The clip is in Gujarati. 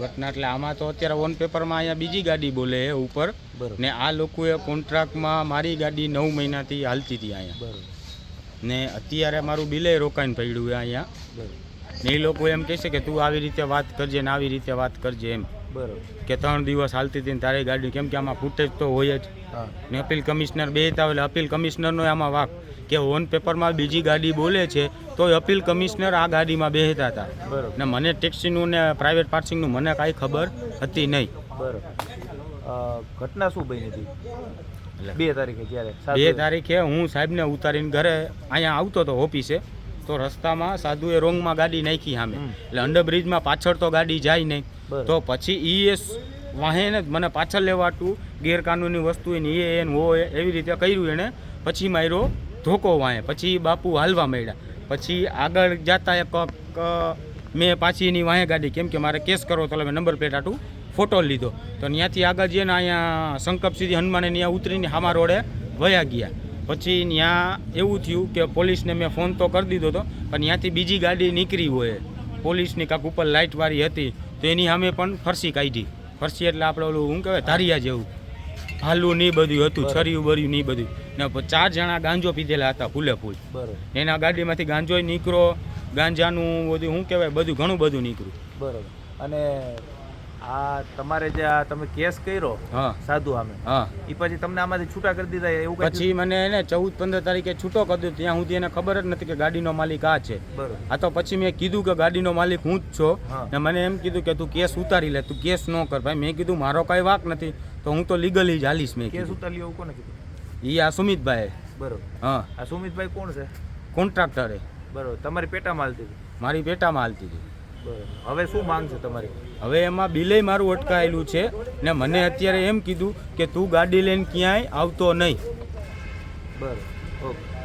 ઘટના એટલે આમાં તો અત્યારે ઓન પેપરમાં અહીંયા બીજી ગાડી બોલે છે ઉપર. ને આ લોકોએ કોન્ટ્રાક્ટમાં મારી ગાડી નવ મહિનાથી હાલતી હતી અહીંયા. બરોબર. ને અત્યારે મારું બિલે રોકાઈને પડ્યું છે અહીંયા. ને એ લોકો એમ કહેશે કે તું આવી રીતે વાત કરજે ને આવી રીતે વાત કરજે એમ. બરોબર. કે ત્રણ દિવસ હાલતી હતી ને તારી ગાડી કેમ કે આમાં ફૂટેજ તો હોય જ. ને અપીલ કમિશનર બે હતા એટલે અપીલ કમિશનરનો આમાં વાક કે ઓન પેપરમાં બીજી ગાડી બોલે છે તો અપીલ કમિશનર આ ગાડીમાં બેહતા હતા. બરોબર. ને મને ટેક્સીનું ને પ્રાઇવેટ પાર્સિંગનું મને કાંઈ ખબર હતી નહીં. બરાબર. ઘટના શું બની હતી? એટલે બે તારીખે ક્યારે? બે તારીખે. હું સાહેબને ઉતારીને ઘરે અહીંયા આવતો હતો ઓફિસે તો રસ્તામાં સાધુએ રોંગમાં ગાડી નાખી સામે. એટલે અંડરબ્રિજમાં પાછળ તો ગાડી જાય નહીં. તો પછી એસ વાહેને મને પાછળ લેવાતું ગેરકાનૂની વસ્તુ એને એ એન હોય એવી રીતે કર્યું એણે. પછી માર્યો ધોકો વાહે. પછી બાપુ હાલવા માંડ્યા. પછી આગળ જતા એક મેં પાછી એની વાહે ગાડી કેમ કે મારે કેસ કરવો તો મેં નંબર પ્લેટ આટું ફોટો લીધો. તો ત્યાંથી આગળ જઈને અહીંયા સંકપ સીધી હનુમાને ત્યાં ઉતરીને હામા રોડે વયા ગયા. પછી ત્યાં એવું થયું કે પોલીસને મેં ફોન તો કરી દીધો હતો પણ ત્યાંથી બીજી ગાડી નીકળી હોય. પોલીસની કાંક ઉપર લાઇટવાળી હતી. તો એની સામે પણ ફરસી કાઢી. ફરસી એટલે આપણે ઓલું શું કહેવાય ધારિયા જેવું. હાલું નહીં બધું હતું. છર્યું બર્યું નહીં બધું. ને ચાર જણા ગાંજો પીધેલા હતા ફૂલે ફૂલ. એના ગાડીમાંથી ગાંજોય નીકળો ગાંજાનું બધું શું કહેવાય બધું ઘણું બધું નીકળ્યું. બરાબર. અને આ તમારે જે આ તમે કેસ કર્યો હા. સાધુ આમે હા. એ પછી તમને આમાંથી છૂટા કરી દીધા એવું પછી મને એને ચૌદ પંદર તારીખે છૂટો કર્યો ત્યાં સુધી એને ખબર જ નથી કે ગાડીનો માલિક આ છે. આ તો પછી મેં કીધું કે ગાડીનો માલિક હું જ છો. ને મને એમ કીધું કે તું કેસ ઉતારી લે તું કેસ ન કર. ભાઈ મેં કીધું મારો કાંઈ વાક નથી તો હું તો લીગલી જ હાલીશ મેં કેસ ઉતારી એવું કોને કીધું? એ આ સુમિતભાઈ બરોબર. હા. આ સુમિતભાઈ કોણ છે? કોન્ટ્રાક્ટરે. બરોબર. તમારી પેટામાં હાલતી હતી? મારી પેટામાં હાલતી હતી. હવે શું માંગ છે તમારી? હવે એમાં બિલે મારું અટકાયેલું છે ને મને અત્યારે એમ કીધું કે તું ગાડી લઈને ક્યાંય આવતો નહીં. બરાબર ઓકે.